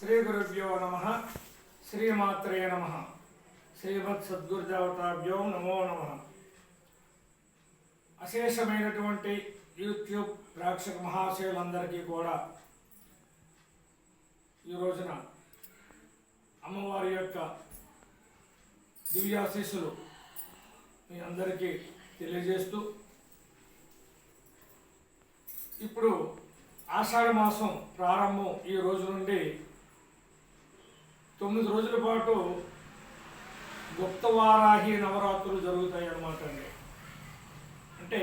శ్రీ గురుభ్యో నమ. శ్రీమాత్రే నమ. శ్రీమత్ సద్గురుదేవతాభ్యో నమో నమ. అశేషమైనటువంటి యూట్యూబ్ ప్రేక్షక మహాశయులందరికీ కూడా ఈ రోజున అమ్మవారి యొక్క దివ్యాశీస్సులు మీ అందరికీ తెలియజేస్తూ ఇప్పుడు ఆషాఢ మాసం ప్రారంభం ఈ రోజు నుండి తొమ్మిది రోజుల పాటు గుప్తవారాహి నవరాత్రులు జరుగుతాయి అన్నమాట అండి. అంటే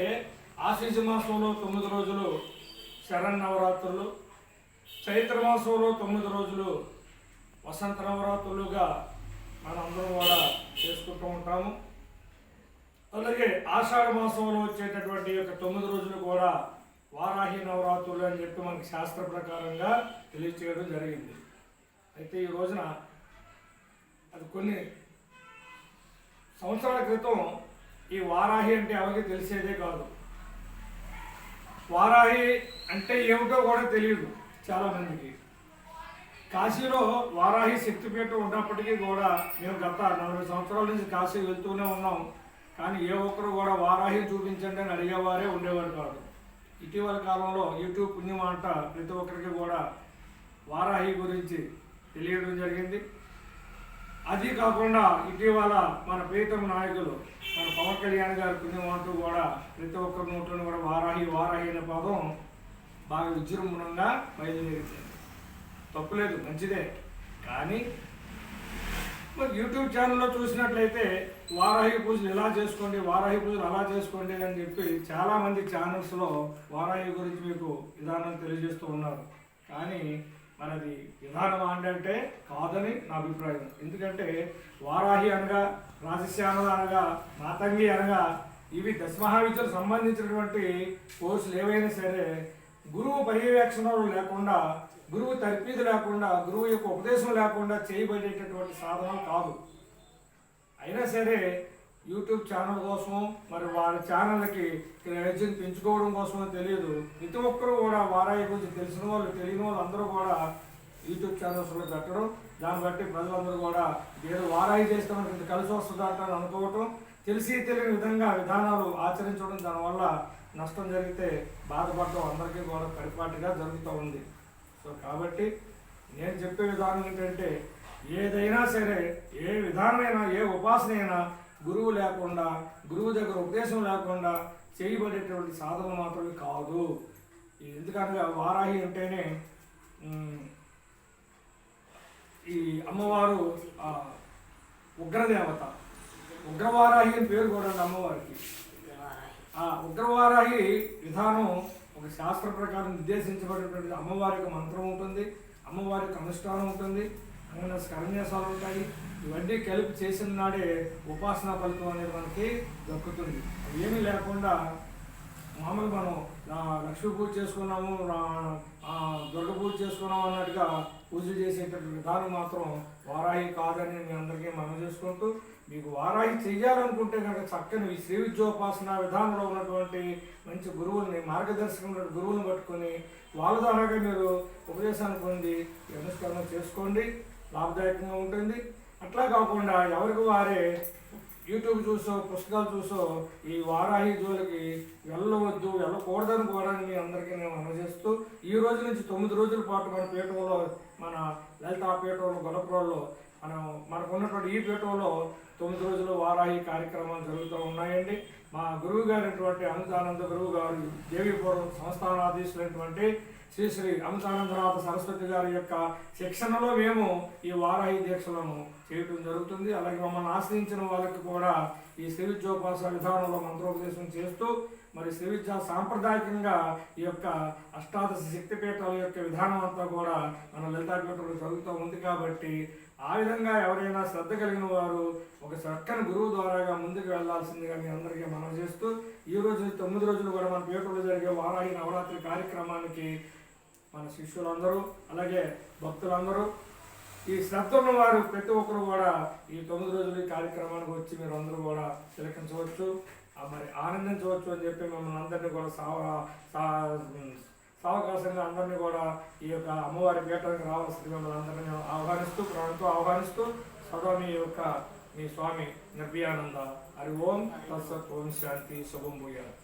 ఆశీజ మాసంలో తొమ్మిది రోజులు శరణ్ నవరాత్రులు చైత్ర మాసంలో తొమ్మిది రోజులు వసంత నవరాత్రులుగా మనందరం కూడా చేసుకుంటూ ఉంటాము. అలాగే ఆషాఢ మాసంలో వచ్చేటటువంటి యొక్క తొమ్మిది రోజులు కూడా వారాహి నవరాత్రులు అని చెప్పి మనకి శాస్త్ర ప్రకారంగా తెలియచేయడం జరిగింది. అయితే ఈ రోజున అది కొన్ని సంవత్సరాల క్రితం ఈ వారాహి అంటే ఎవరికి తెలిసేదే కాదు. వారాహి అంటే ఏమిటో కూడా తెలియదు చాలా మందికి కాశీలో వారాహి శక్తిపీఠం ఉన్నప్పటికీ కూడా మేము గత నలభై సంవత్సరాల నుంచి కాశీ వెళ్తూనే ఉన్నాం. కానీ ఏ ఒక్కరు కూడా వారాహి చూపించండి అని అడిగేవారే ఉండేవారు కాదు. ఇటీవల కాలంలో యూట్యూబ్ పుణ్యం అంట ప్రతి ఒక్కరికి కూడా వారాహి గురించి తెలియడం జరిగింది. అది కాకుండా ఇటీవల మన ప్రీతం నాయకులు మన పవన్ కళ్యాణ్ గారి పుణ్యమంటూ కూడా ప్రతి ఒక్క నోట్లో కూడా వారాహి వారాహి అనే పదం బాగా విజృంభణంగా బయలుదేరింది. తప్పులేదు మంచిదే. కానీ మరి యూట్యూబ్ ఛానల్లో చూసినట్లయితే వారాహి పూజలు ఇలా చేసుకోండి వారాహి పూజలు అలా చేసుకోండి అని చెప్పి చాలామంది ఛానల్స్లో వారాహి గురించి మీకు విధానం తెలియజేస్తూ ఉన్నారు. కానీ మనది విధానం అంటే కాదని నా అభిప్రాయం. ఎందుకంటే వారాహి అనగా రాజశ్యామల అనగా మాతంగి అనగా ఇవి దశమహావిద్యకు సంబంధించినటువంటి కోర్సులు ఏవైనా సరే గురువు పర్యవేక్షణలు లేకుండా గురువు తర్పీదు లేకుండా గురువు యొక్క ఉపదేశం లేకుండా చేయబడేటటువంటి సాధనం కాదు. అయినా సరే యూట్యూబ్ ఛానల్ కోసం మరి వారి ఛానల్కి క్రేజ్ని పెంచుకోవడం కోసమో తెలియదు. ప్రతి ఒక్కరూ కూడా వారాయి గురించి తెలిసిన వాళ్ళు తెలియని వాళ్ళు అందరూ కూడా యూట్యూబ్ ఛానల్స్లో పెట్టడం. దాన్ని బట్టి ప్రజలందరూ కూడా ఏదో వారాయి చేస్తే మనకి కలిసి వస్తుందంట అనుకోవటం. తెలిసి తెలియని విధంగా విధానాలు ఆచరించడం దానివల్ల నష్టం జరిగితే బాధపడటం అందరికీ కూడా పరిపాటిగా జరుగుతూ ఉంది. సో కాబట్టి నేను చెప్పే విధానం ఏంటంటే ఏదైనా సరే ఏ విధానమైనా ఏ ఉపాసన అయినా గురువు లేకుండా గురువు దగ్గర ఉపదేశం లేకుండా చేయబడేటువంటి సాధన మాత్రమే కాదు. ఎందుకంటే ఎందుకనగా వారాహి అంటేనే ఈ అమ్మవారు ఉగ్రదేవత. ఉగ్రవారాహి అని పేరు కూడా అమ్మవారికి. ఆ ఉగ్రవారాహి విధానం ఒక శాస్త్ర ప్రకారం నిర్దేశించబడినటువంటి అమ్మవారికి మంత్రం ఉంటుంది అమ్మవారికి అనుష్ఠానం ఉంటుంది. ఏమైనా కర్మేశాలు ఉంటాయి. ఇవన్నీ కలిపి చేసిన నాడే ఉపాసనా ఫలితం అనేది మనకి దక్కుతుంది. ఏమీ లేకుండా మామూలు మనం లక్ష్మీ పూజ చేసుకున్నాము దుర్గ పూజ చేసుకున్నాము అన్నట్టుగా పూజలు చేసేటటువంటి విధానం మాత్రం వారాయి కాదని మీ అందరికీ మనం చేసుకుంటూ మీకు వారాయి చెయ్యాలనుకుంటే కనుక చక్కని ఈ శ్రీ విద్యోపాసన విధానంలో ఉన్నటువంటి మంచి గురువుల్ని మార్గదర్శకమైన గురువులను పట్టుకొని వాళ్ళ ద్వారాగా మీరు ఉపదేశాన్ని పొంది ఈ అనుష్కరణ చేసుకోండి. లాభదాయకంగా ఉంటుంది. అట్లా కాకుండా ఎవరికి వారే యూట్యూబ్ చూసో పుస్తకాలు చూసో ఈ వారాహి జోలికి వెళ్ళవద్దు వెళ్ళకూడదని కూడా మీ అందరికీ నేను అందజేస్తూ ఈ రోజు నుంచి తొమ్మిది రోజుల పాటు మన పీఠంలో మన లలితా పీఠంలో గొల్లపురంలో మనం మనకున్నటువంటి ఈ పీఠంలో తొమ్మిది రోజులు వారాహి కార్యక్రమాలు జరుగుతూ ఉన్నాయండి. మా గురువు గారినటువంటి అమితానంద గురువు గారు దేవీపురం సంస్థానాధీశులైనటువంటి శ్రీ శ్రీ అమితానందనాథ సరస్వతి గారి యొక్క శిక్షణలో మేము ఈ వారాహి దీక్షలను చేయటం జరుగుతుంది. అలాగే మమ్మల్ని ఆశ్రయించిన వాళ్ళకి కూడా ఈ శ్రీ విద్యోపాసన విధానంలో మంత్రోపదేశం చేస్తూ మరి శ్రీ విద్య సాంప్రదాయకంగా ఈ యొక్క అష్టాదశ శక్తిపీఠాల యొక్క విధానం అంతా కూడా మన లలితాపీఠంలో జరుగుతూ ఉంది. కాబట్టి ఆ విధంగా ఎవరైనా శ్రద్ధ కలిగిన వారు ఒక చక్కని గురువు ద్వారాగా ముందుకు వెళ్ళాల్సిందిగా మీ అందరికీ మనం చేస్తూ ఈ రోజు తొమ్మిది రోజులు కూడా మన పేపర్లో జరిగే వారాహి నవరాత్రి కార్యక్రమానికి మన శిష్యులందరూ అలాగే భక్తులందరూ ఈ శ్రద్ధ వారు ప్రతి ఒక్కరు కూడా ఈ తొమ్మిది రోజులు ఈ కార్యక్రమానికి వచ్చి మీరు అందరూ కూడా తిలకించవచ్చు మరి ఆనందించవచ్చు అని చెప్పి మిమ్మల్ని అందరినీ కూడా సావ సా- సావకాశంగా అందరినీ కూడా ఈ యొక్క అమ్మవారి పీఠానికి రావాల్సింది మిమ్మల్ని అందరినీ ఆహ్వానిస్తూ ప్రాణంతో ఆహ్వానిస్తూ సదా మీ యొక్క మీ స్వామి నిర్భయానంద హరి ఓం తత్సత్ ఓం శాంతి శుభం భూయాలి